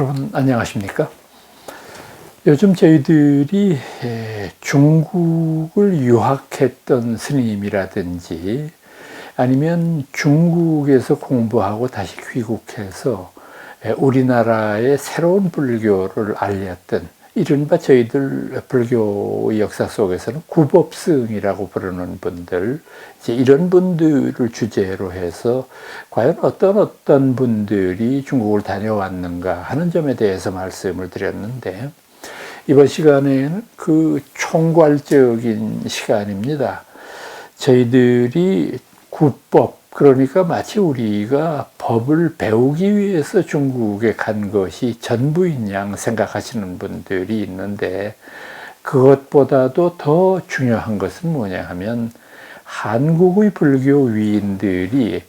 여러분 안녕하십니까? 요즘 저희들이 에, 중국을 유학했던 스님이라든지 아니면 중국에서 공부하고 다시 귀국해서 에, 우리나라의 새로운 불교를 알렸던 이른바 저희들 불교 역사 속에서는 구법승이라고 부르는 분들, 이제 이런 분들을 주제로 해서 과연 어떤 어떤 분들이 중국을 다녀왔는가 하는 점에 대해서 말씀을 드렸는데, 이번 시간에는 그 총괄적인 시간입니다. 저희들이 구법, 그러니까 마치 우리가 법을 배우기 위해서 중국에 간 것이 전부인 양 생각하시는 분들이 있는데 그것보다도 더 중요한 것은 뭐냐 하면 한국의 불교 위인들이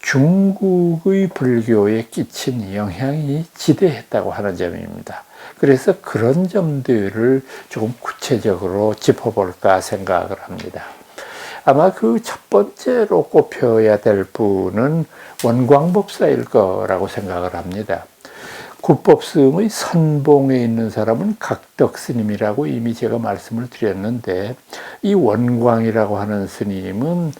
중국의 불교에 끼친 영향이 지대했다고 하는 점입니다. 그래서 그런 점들을 조금 구체적으로 짚어볼까 생각을 합니다. 아마 그 첫 번째로 꼽혀야 될 분은 원광법사일 거라고 생각을 합니다. 국법승의 선봉에 있는 사람은 각덕 스님이라고 이미 제가 말씀을 드렸는데 이 원광이라고 하는 스님은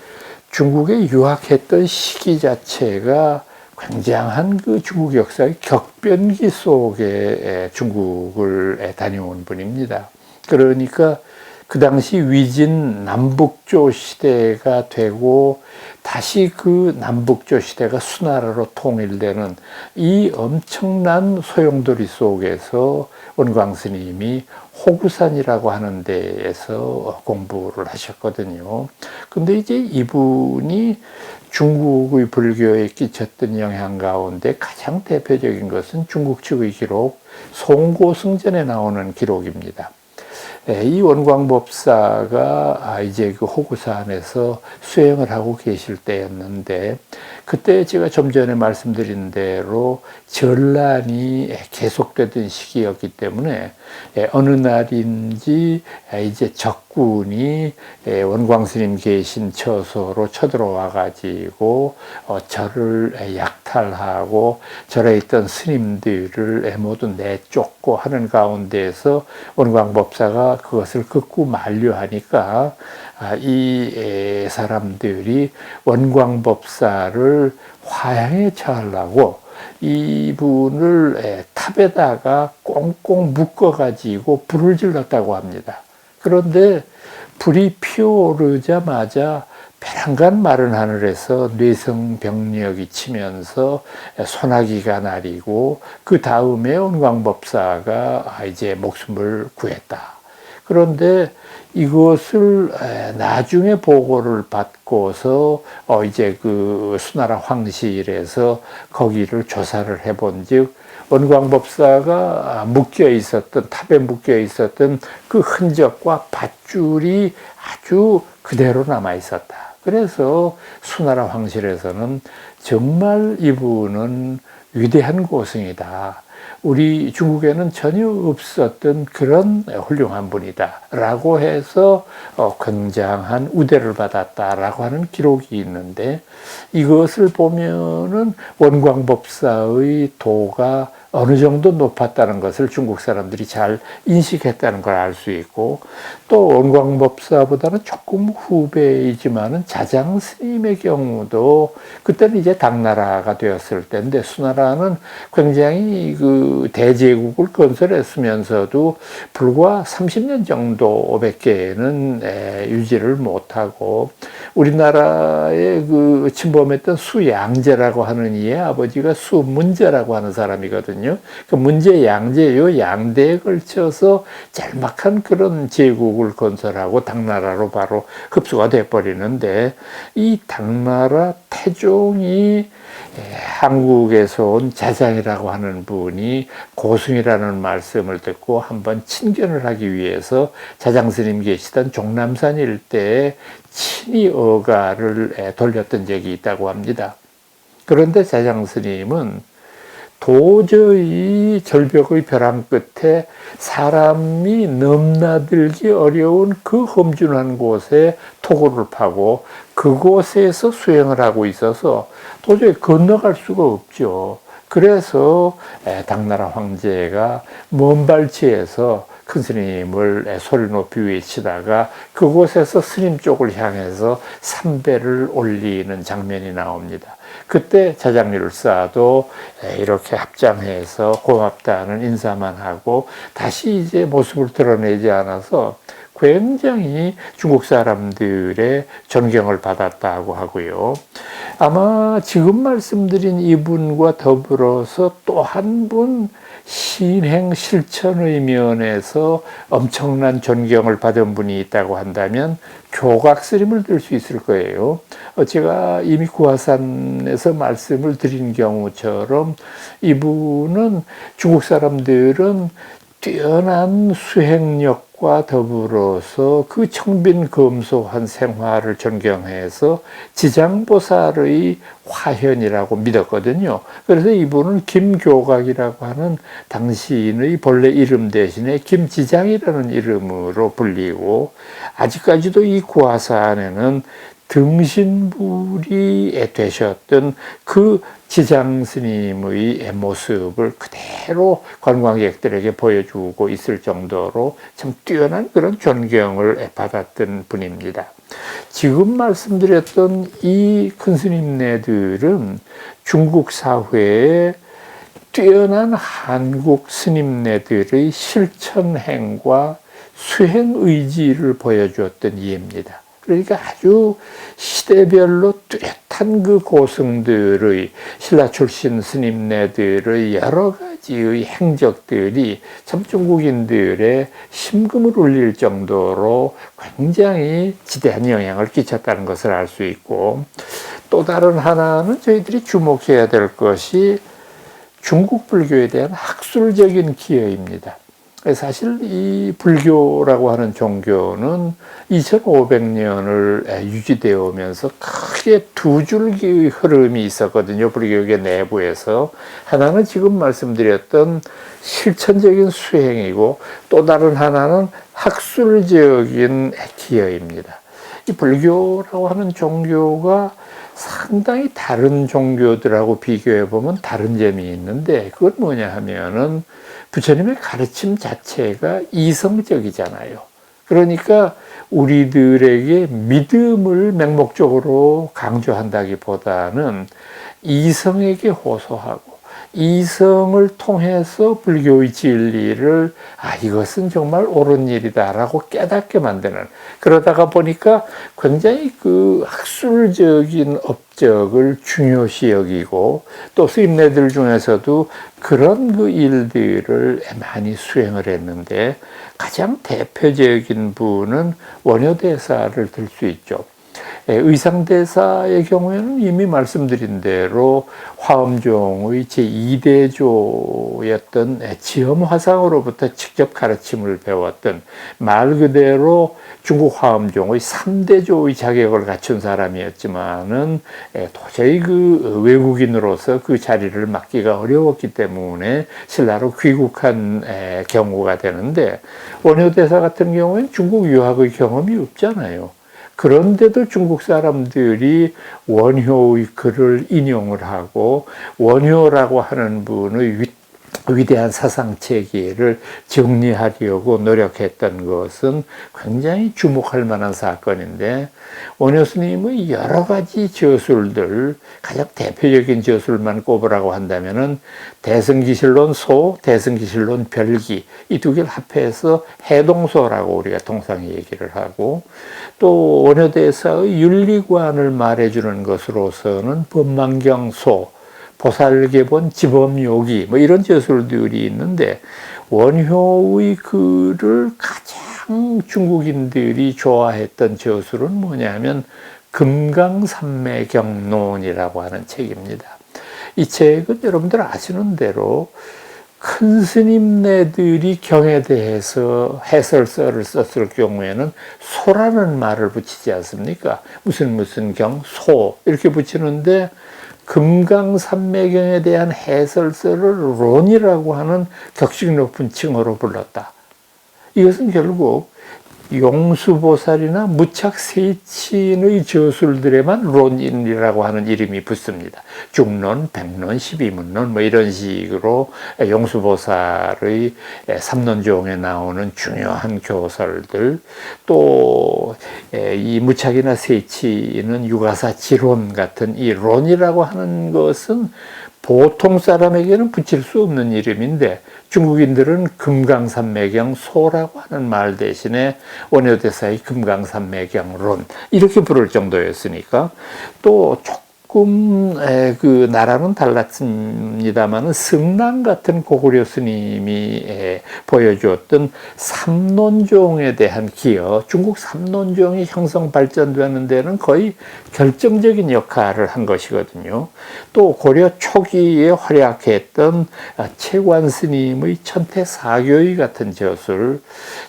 중국에 유학했던 시기 자체가 굉장한 그 중국 역사의 격변기 속에 중국을 다녀온 분입니다. 그러니까 그 당시 위진 남북조 시대가 되고 다시 그 남북조 시대가 수나라로 통일되는 이 엄청난 소용돌이 속에서 원광 스님이 호구산이라고 하는 데에서 공부를 하셨거든요. 근데 이제 이분이 중국의 불교에 끼쳤던 영향 가운데 가장 대표적인 것은 중국 측의 기록 송고승전에 나오는 기록입니다. 예, 이 원광법사가 아, 이제 그 호구산에서 수행을 하고 계실 때였는데 그때 제가 좀 전에 말씀드린 대로 전란이 계속되던 시기였기 때문에 예, 어느 날인지 이제 적 군이 예, 원광스님 계신 처소로 쳐들어와 가지고 어, 절을 약탈하고 절에 있던 스님들을 모두 내쫓고 하는 가운데에서 원광법사가 그것을 극구 만류하니까 아, 이 사람들이 원광법사를 화양에 처하려고 이분을 탑에다가 꽁꽁 묶어가지고 불을 질렀다고 합니다. 그런데 불이 피어오르자마자 베란간 마른 하늘에서 뇌성병력이 치면서 소나기가 나리고 그 다음에 원광법사가 이제 목숨을 구했다. 그런데 이것을 나중에 보고를 받고서 어 이제 그 수나라 황실에서 거기를 조사를 해본즉 원광법사가 묶여 있었던 탑에 묶여 있었던 그 흔적과 밧줄이 아주 그대로 남아 있었다. 그래서 수나라 황실에서는 정말 이분은 위대한 고승이다. 우리 중국에는 전혀 없었던 그런 훌륭한 분이다. 라고 해서 어, 굉장한 우대를 받았다라고 하는 기록이 있는데 이것을 보면은 원광법사의 도가 어느 정도 높았다는 것을 중국 사람들이 잘 인식했다는 걸 알 수 있고 또 원광법사보다는 조금 후배이지만은 자장 스님의 경우도 그때는 이제 당나라가 되었을 때인데 수나라는 굉장히 그 대제국을 건설했으면서도 불과 30년 정도밖에는 유지를 못하고 우리나라의 그 침범했던 수양제라고 하는 이의 아버지가 수문제라고 하는 사람이거든요. 그 문제 양제 요 양대에 걸쳐서 짤막한 그런 제국을 건설하고 당나라로 바로 흡수가 돼 버리는데 이 당나라 태종이 한국에서 온 자장이라고 하는 분이 고승이라는 말씀을 듣고 한번 친견을 하기 위해서 자장 스님 계시던 종남산 일대에 친히 어가를 돌렸던 적이 있다고 합니다. 그런데 자장 스님은 도저히 절벽의 벼랑 끝에 사람이 넘나들기 어려운 그 험준한 곳에 토굴을 파고 그곳에서 수행을 하고 있어서 도저히 건너갈 수가 없죠. 그래서 에, 당나라 황제가 먼 발치에서 큰 스님을 소리 높이 외치다가 그곳에서 스님 쪽을 향해서 삼배를 올리는 장면이 나옵니다. 그때 자장리를 쌓아도 이렇게 합장해서 고맙다는 인사만 하고 다시 이제 모습을 드러내지 않아서 굉장히 중국 사람들의 존경을 받았다고 하고요. 아마 지금 말씀드린 이분과 더불어서 또 한 분 신행 실천의 면에서 엄청난 존경을 받은 분이 있다고 한다면 교각스님을 들 수 있을 거예요. 어, 제가 이미 구화산에서 말씀을 드린 경우처럼 이분은 중국 사람들은 뛰어난 수행력과 더불어서 그 청빈 검소한 생활을 존경해서 지장보살의 화현이라고 믿었거든요. 그래서 이분은 김교각이라고 하는 당신의 본래 이름 대신에 김지장이라는 이름으로 불리고 아직까지도 이 구화산에는 등신불이 되셨던 그 지장 스님의 모습을 그대로 관광객들에게 보여주고 있을 정도로 참 뛰어난 그런 존경을 받았던 분입니다. 지금 말씀드렸던 이 큰 스님네들은 중국 사회에 뛰어난 한국 스님네들의 실천행과 수행 의지를 보여주었던 이입니다. 그러니까 아주 시대별로 뚜렷한 그 고승들의 신라 출신 스님네들의 여러 가지의 행적들이 참 중국인들의 심금을 울릴 정도로 굉장히 지대한 영향을 끼쳤다는 것을 알 수 있고 또 다른 하나는 저희들이 주목해야 될 것이 중국 불교에 대한 학술적인 기여입니다. 사실 이 불교라고 하는 종교는 2500년을 유지되어 오면서 크게 두 줄기의 흐름이 있었거든요. 불교계 내부에서. 하나는 지금 말씀드렸던 실천적인 수행이고 또 다른 하나는 학술적인 기여입니다. 이 불교라고 하는 종교가 상당히 다른 종교들하고 비교해 보면 다른 점이 있는데 그건 뭐냐 하면은 부처님의 가르침 자체가 이성적이잖아요. 그러니까 우리들에게 믿음을 맹목적으로 강조한다기보다는 이성에게 호소하고 이성을 통해서 불교의 진리를 아 이것은 정말 옳은 일이다라고 깨닫게 만드는 그러다가 보니까 굉장히 그 학술적인 업적을 중요시 여기고 또 스님네들 중에서도 그런 그 일들을 많이 수행을 했는데 가장 대표적인 분은 원효대사를 들 수 있죠. 예, 의상대사의 경우에는 이미 말씀드린 대로 화엄종의 제2대조였던 지엄화상으로부터 직접 가르침을 배웠던 말 그대로 중국 화엄종의 3대조의 자격을 갖춘 사람이었지만은 예, 도저히 그 외국인으로서 그 자리를 맡기가 어려웠기 때문에 신라로 귀국한 경우가 되는데 원효대사 같은 경우에는 중국 유학의 경험이 없잖아요. 그런데도 중국 사람들이 원효의 글을 인용을 하고 원효라고 하는 분의 위, 위대한 사상 체계를 정리하려고 노력했던 것은 굉장히 주목할 만한 사건인데 원효 스님의 여러 가지 저술들 가장 대표적인 저술만 꼽으라고 한다면은 대승기실론 소, 대승기실론 별기 이 두 개를 합해서 해동소라고 우리가 통상 얘기를 하고 또 원효대사의 윤리관을 말해주는 것으로서는 법망경소 보살계본 지범요기 뭐 이런 저술들이 있는데 원효의 글을 가장 중국인들이 좋아했던 저술은 뭐냐면 금강산매경론이라고 하는 책입니다. 이 책은 여러분들 아시는 대로 큰 스님네들이 경에 대해서 해설서를 썼을 경우에는 소라는 말을 붙이지 않습니까? 무슨 무슨 경, 소 이렇게 붙이는데 금강산매경에 대한 해설서를 론이라고 하는 격식 높은 칭호로 불렀다. 이것은 결국 용수보살이나 무착세친의 저술들에만 론인이라고 하는 이름이 붙습니다. 중론, 백론, 십이문론 뭐 이런 식으로 용수보살의 삼론종에 나오는 중요한 교설들 또 이 무착이나 세치는 유가사 지론 같은 이 론이라고 하는 것은 보통 사람에게는 붙일 수 없는 이름인데 중국인들은 금강산매경 소라고 하는 말 대신에 원효대사의 금강산매경론 이렇게 부를 정도였으니까 또 조금 에, 그 나라는 달랐습니다만은 승랑 같은 고구려 스님이 에, 보여주었던 삼론종에 대한 기여, 중국 삼론종이 형성 발전되는 데는 거의 결정적인 역할을 한 것이거든요. 또 고려 초기에 활약했던 아, 채관 스님의 천태 사교의 같은 저술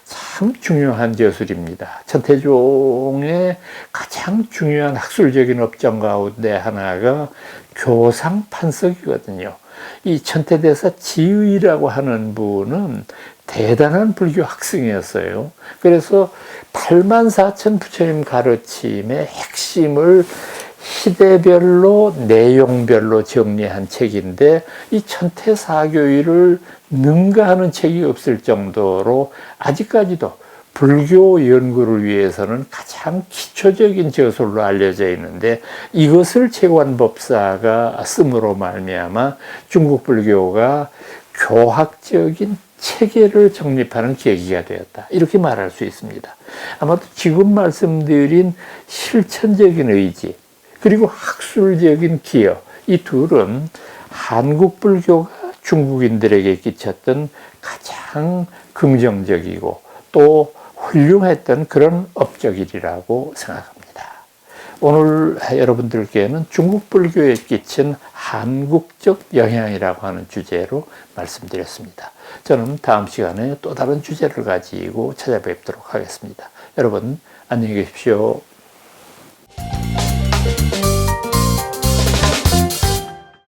참 중요한 저술입니다. 천태종의 가장 중요한 학술적인 업적 가운데 하나가 교상 판석이거든요. 이 천태대사 지의라고 하는 분은 대단한 불교 학생이었어요. 그래서 8만 4천 부처님 가르침의 핵심을 시대별로 내용별로 정리한 책인데 이 천태사교의를 능가하는 책이 없을 정도로 아직까지도 불교 연구를 위해서는 가장 기초적인 저술로 알려져 있는데 이것을 채관법사가 씀으로 말미암아 중국 불교가 교학적인 체계를 정립하는 계기가 되었다. 이렇게 말할 수 있습니다. 아마도 지금 말씀드린 실천적인 의지, 그리고 학술적인 기여, 이 둘은 한국 불교가 중국인들에게 끼쳤던 가장 긍정적이고 또 훌륭했던 그런 업적이라고 생각합니다. 오늘 여러분들께는 중국 불교에 끼친 한국적 영향이라고 하는 주제로 말씀드렸습니다. 저는 다음 시간에 또 다른 주제를 가지고 찾아뵙도록 하겠습니다. 여러분 안녕히 계십시오.